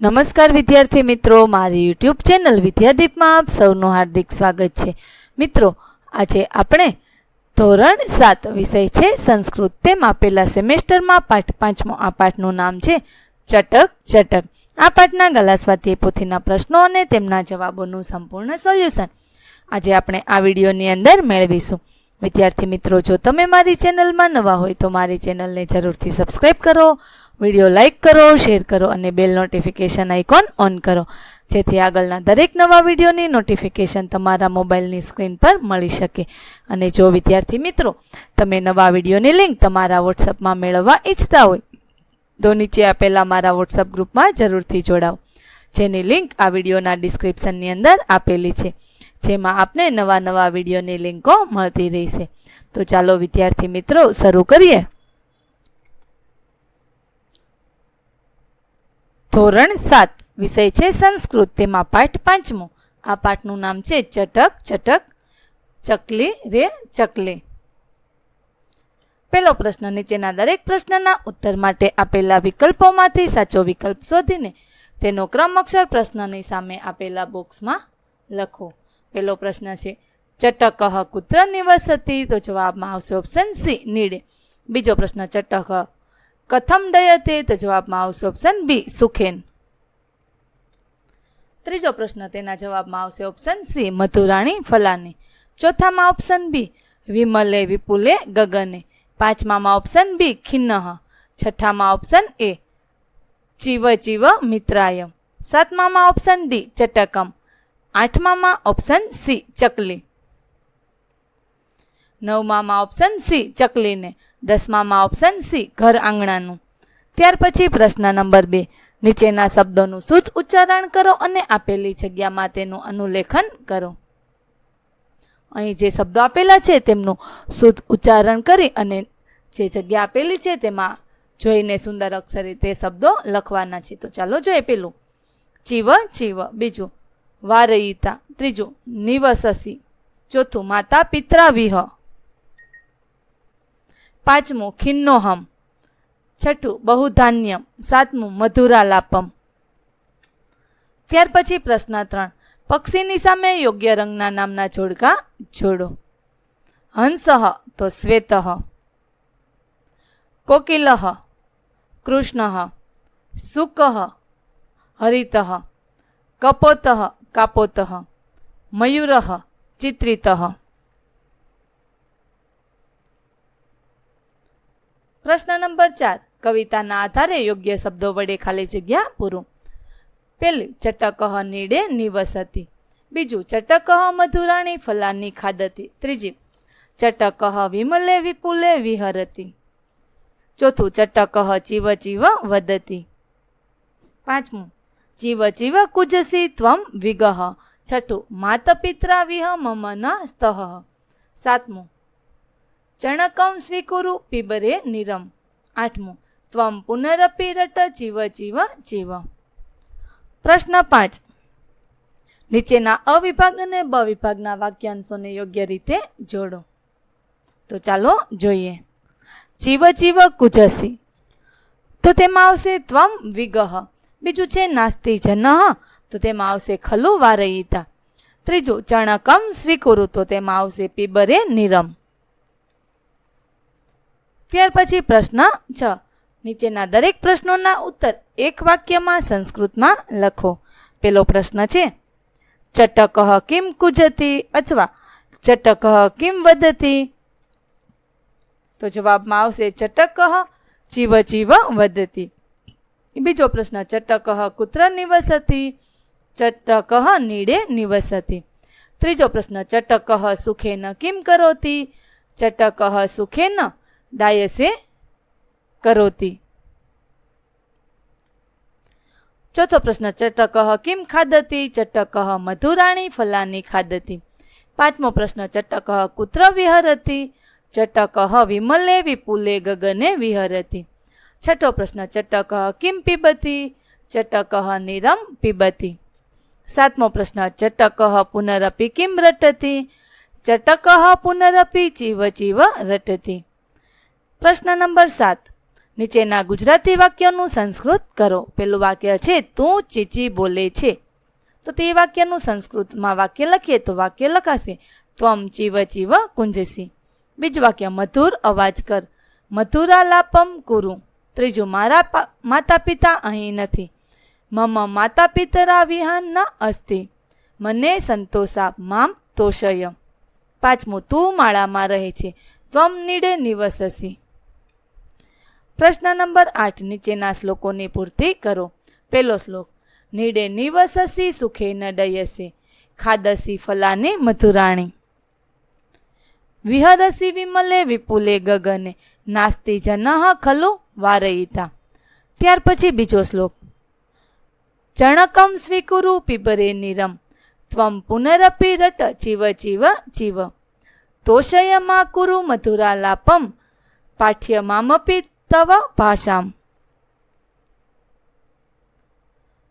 નમસ્કાર વિદ્યાર્થી મિત્રો, મારી યુટ્યુબ ચેનલ વિદ્યાદીપમાં આપ સૌનું હાર્દિક સ્વાગત છે. મિત્રો, આજે આપણે ધોરણ સાત વિષય છે, સંસ્કૃત. તેમ આપેલા સેમેસ્ટરમાં પાઠ પાંચમો આ પાઠનું નામ છે, ચટક ચટક. આ પાઠના ગલા સ્વાધ્યાય પોથીના પ્રશ્નો અને તેમના જવાબોનું સંપૂર્ણ સોલ્યુશન આજે આપણે આ વિડીયોની અંદર મેળવીશું. વિદ્યાર્થી મિત્રો, જો તમે મારી ચેનલમાં નવા હોય તો મારી ચેનલને જરૂરથી સબસ્ક્રાઈબ કરો વીડિયો લાઇક કરો, શેર કરો અને બેલ નોટિફિકેશન આઇકોન ઓન કરો. જેથી આગળના દરેક નવા વિડીયોની નોટિફિકેશન તમારા મોબાઈલની સ્ક્રીન પર મળી શકે. અને જો વિદ્યાર્થી મિત્રો, તમે નવા વિડીયોની લિંક તમારા વોટ્સઅપમાં મેળવવા ઈચ્છતા હોય, તો નીચે આપેલા મારા વોટ્સઅપ ગ્રુપમાં જરૂરથી જોડાઓ. જેની લિંક આ વિડીયોના ડિસ્ક્રિપ્શનની અંદર આપેલી છે. જેમાં આપને નવા નવા વિડીયોની લિંકો મળતી રહેશે. તો ચાલો વિદ્યાર્થી મિત્રો, શરૂ કરીએ. ધોરણ સાત વિષય છે સંસ્કૃત. તેમાં પાઠ પાંચમો. આ પાઠનું નામ છે ચટક ચટક, ચકલી, રે, ચકલી. પહેલો પ્રશ્ન, નીચેના દરેક પ્રશ્નના ઉત્તર માટે આપેલા વિકલ્પોમાંથી સાચો વિકલ્પ શોધીને તેનો ક્રમ અક્ષર પ્રશ્નની સામે આપેલા બોક્સમાં લખો. પહેલો પ્રશ્ન છે, ચટક કુત્ર નિવસતી તો જવાબમાં આવશે ઓપ્શન સી નીડે. બીજો પ્રશ્ન, ચટક કથમ ડયતે તો જવાબમાં આવશે ઓપ્શન બી સુખેન. ત્રીજો પ્રશ્ન તેના જવાબમાં આવશે ઓપ્શન સી મધુરાણી ફલાની. ચોથામાં ઓપ્શન બી વિમલે, વિપુલે, ગગને. પાંચમામાં ઓપ્શન બી ખિન્નહ. છઠ્ઠામાં ઓપ્શન એ ચીવ ચીવ મિત્રાય સાતમામાં ઓપ્શન ડી ચટકમ. આઠમામાં ઓપ્શન સી ચકલી. નવમામાં ઓપ્શન સી ચકલીને. દસમામાં ઓપ્શન સી ઘર આંગણાનું. ત્યાર પછી પ્રશ્ન નંબર બે, નીચેના શબ્દોનું શુદ્ધ ઉચ્ચારણ કરો અને આપેલી જગ્યામાં તેનું અનુલેખન કરો. અહીં જે શબ્દો આપેલા છે તેમનું શુદ્ધ ઉચ્ચારણ કરી અને જે જગ્યા આપેલી છે તેમાં જોઈને સુંદર અક્ષરે તે શબ્દો લખવાના છે. તો ચાલો જોઈએ પેલું. ચીવ ચીવ. બીજું, વારયિતા. ત્રીજું, નિવસસી. ચોથું, માતા પિત્રા વિહ. પાંચમું, ખિન્નોહમ. છઠ્ઠું, બહુધાન્યમ. સાતમું, મધુરાલાપમ. ત્યાર પછી પ્રશ્ન ત્રણ. પક્ષીની સામે યોગ્ય રંગના નામના જોડકા જોડો. હંસહ તો શ્વેત. કોકિલ, કૃષ્ણ. સુકઃ, હરિત. કપોત, કાપોત. મયુરઃ, ચિત્રિતઃ. પ્રશ્ન નંબર ચાર. કવિતાના આધારે યોગ્ય શબ્દો વડે ખાલી જગ્યા પૂરું. પેલું ચટકહ નીડે નિવસતી. બીજું ચટકહ મધુરાણી ફલાની ખાદતી ત્રીજી ચટકહ વિમલે વિપુલે વિહરતી. ચોથું ચટકહ ચીવ ચીવ વદતી પાંચમું, ચીવ ચીવ કુજસી ત્વમ વિગહ. છઠ્ઠું, માતપિત્રા વિહ મમ ન સ્તઃ સાતમું ચણકમ સ્વીકુરુ પીબરે નિરમ આઠમું ત્વમ પુનરપી રટ જીવ જીવ જીવ પ્રશ્ન પાંચ નીચેના અવિભાગ અને બ વિભાગના વાક્યાંશોને યોગ્ય રીતે જોડો તો ચાલો જોઈએ જીવ જીવ કુજસી તો તેમાં આવશે ત્વમ વિગહ બીજું છે નાસ્તિ જન તો તેમાં આવશે ખલુ વારયિતા ત્રીજું ચણકમ સ્વીકુરુ તો તેમાં આવશે પીબરે નિરમ ત્યાર પછી પ્રશ્ન છ. નીચેના દરેક પ્રશ્નોના ઉત્તર એક વાક્યમાં સંસ્કૃતમાં લખો. પેલો પ્રશ્ન છે ચટકહ કિમ કુજતી અથવા ચટકહ કિમ વદતી તો જવાબમાં આવશે ચટકહ જીવ જીવ વદતી બીજો પ્રશ્ન ચટકહ કુત્ર નિવસતી? ચટકહ નીડે નિવસતી. ત્રીજો પ્રશ્ન ચટકહ સુખેન કિમ કરોતી? ચટકહ સુખેન ડાયસે કરોતી. ચોથો પ્રશ્ન ચટકહ કિમ ખાદતી ચટકહ મધુરાણી ફલાની ખાદતી પાંચમો પ્રશ્ન ચટકહ કુત્ર વિહરતી? ચટકહ વિમલે વિપુલે ગગને વિહરતી. છઠ્ઠો પ્રશ્ન ચટકહ કિમ પીબતી? ચટકહ નિરમ પીબતી. સાતમો પ્રશ્ન ચટકહ પુનરપી કિમ રટતી? ચટકહ પુનરપી ચીવ ચીવ રટતી. પ્રશ્ન નંબર સાત. નીચેના ગુજરાતી વાક્યનું સંસ્કૃત કરો. પેલું વાક્ય છે, તું ચીચી બોલે છે. તો તે વાક્યનું સંસ્કૃતમાં વાક્ય લખીએ તો વાક્ય લખાશે, ત્વમ ચીવ ચીવ કુંજસી. બીજું વાક્ય, મધુર અવાજ કર. મધુરા લાપમ કુરુ. ત્રીજું, મારા માતા પિતા અહીં નથી. મમ માતા પિતરા વિહાન ન અસ્તિ. મને સંતોષા મામ તોષય પાંચમું, તું માળામાં રહે છે. ત્વમ નીડે નિવસસી. પ્રશ્ન નંબર આઠ, નીચેના શ્લોકોની પૂર્તિ કરો. પહેલો શ્લોક, નીડે નિવસસી સુખે ન ડયસી, ખાદસી ફલાની મધુરાણી. વિહરસી વિમલે વિપુલે ગગને, નાસ્તિ જનઃ ખલુ વારયિતા. ત્યાર પછી બીજો શ્લોક, ચણકમ સ્વીકુરુ પીપરે નિરમ, ત્વમ પુનરપી રટ ચીવ ચીવ ચીવ. તોષયમાં કુરુ મધુરાલાપમ પાઠ્યમામપી તવ ભાષામ.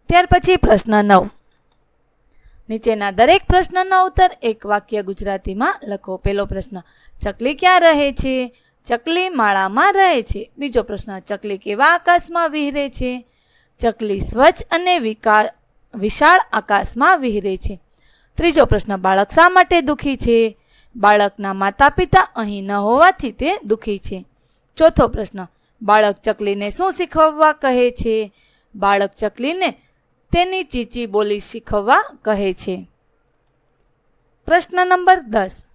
ત્યાર પછી પ્રશ્ન નવ. નીચેના દરેક પ્રશ્નનો ઉત્તર એક વાક્ય ગુજરાતીમાં લખો. પહેલો પ્રશ્ન, ચકલી ક્યાં રહે છે? ચકલી માળામાં રહે છે. બીજો પ્રશ્ન, ચકલી કેવા આકાશમાં વિહરે છે? ચકલી સ્વચ્છ અને વિકાળ, વિશાળ આકાશમાં વિહરે છે. ત્રીજો પ્રશ્ન, બાળક શા માટે દુઃખી છે? બાળકના માતા પિતા અહીં ન હોવાથી તે દુઃખી છે. ચોથો પ્રશ્ન બાળક ચકલીને શું શીખવવા કહે છે? બાળક ચકલીને તેની ચીચી બોલી શીખવવા કહે છે. પ્રશ્ન નંબર દસ.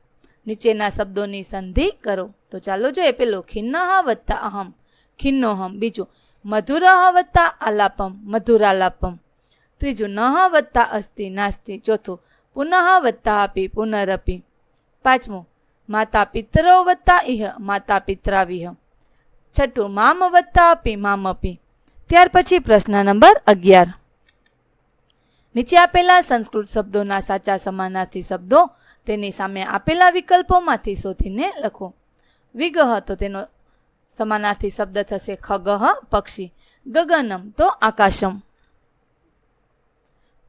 નીચેના શબ્દોની સંધિ કરો. તો ચાલો જોઈએ પેલો. ખિન્નહ વત્તા અહમ. ખિન્નોહમ. બીજું. મધુરહ વત્તા આલાપમ. મધુરાલાપમ. ત્રીજું નહ વત્તા અસ્તિ નાસ્તિ. ચોથું, પુનઃ વત્તા આપી, પુનરપી. પાંચમું, માતા પિતરો વત્તા ઇહ માતા પિત્રાવિહ છઠ્ઠું, મામ વત્તા મામ અપી ત્યાર પછી પ્રશ્ન નંબર અગિયાર. નીચે આપેલા સંસ્કૃત શબ્દોના સાચા સમાનાર્થી શબ્દો તેની સામે આપેલા વિકલ્પોમાંથી શોધીને લખો. વિગહ તો તેનો સમાનાર્થી શબ્દ થશે ખગહ, પક્ષી. ગગનમ તો આકાશમ.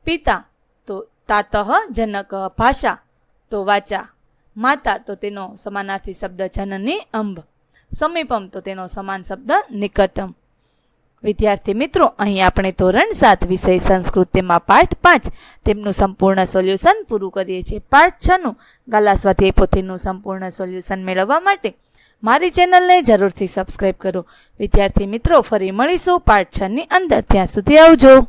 પિતા તો તાતઃ જનક, ભાષા તો વાચા. માતા તો તેનો સમાનાર્થી શબ્દ જનની અંબ. સમીપમ તો તેનો સમાન શબ્દ નિકટમ. વિદ્યાર્થી મિત્રો, અહીં આપણે ધોરણ સાત વિષય સંસ્કૃત તેમાં પાઠ પાંચ તેમનું સંપૂર્ણ સોલ્યુશન પૂરું કરીએ છીએ. પાઠ છનું ગાલા સ્વાધ્યાય પોથીનું સંપૂર્ણ સોલ્યુશન મેળવવા માટે મારી ચેનલને જરૂરથી સબસ્ક્રાઈબ કરો. વિદ્યાર્થી મિત્રો, ફરી મળીશું પાઠ છની અંદર. ત્યાં સુધી આવજો.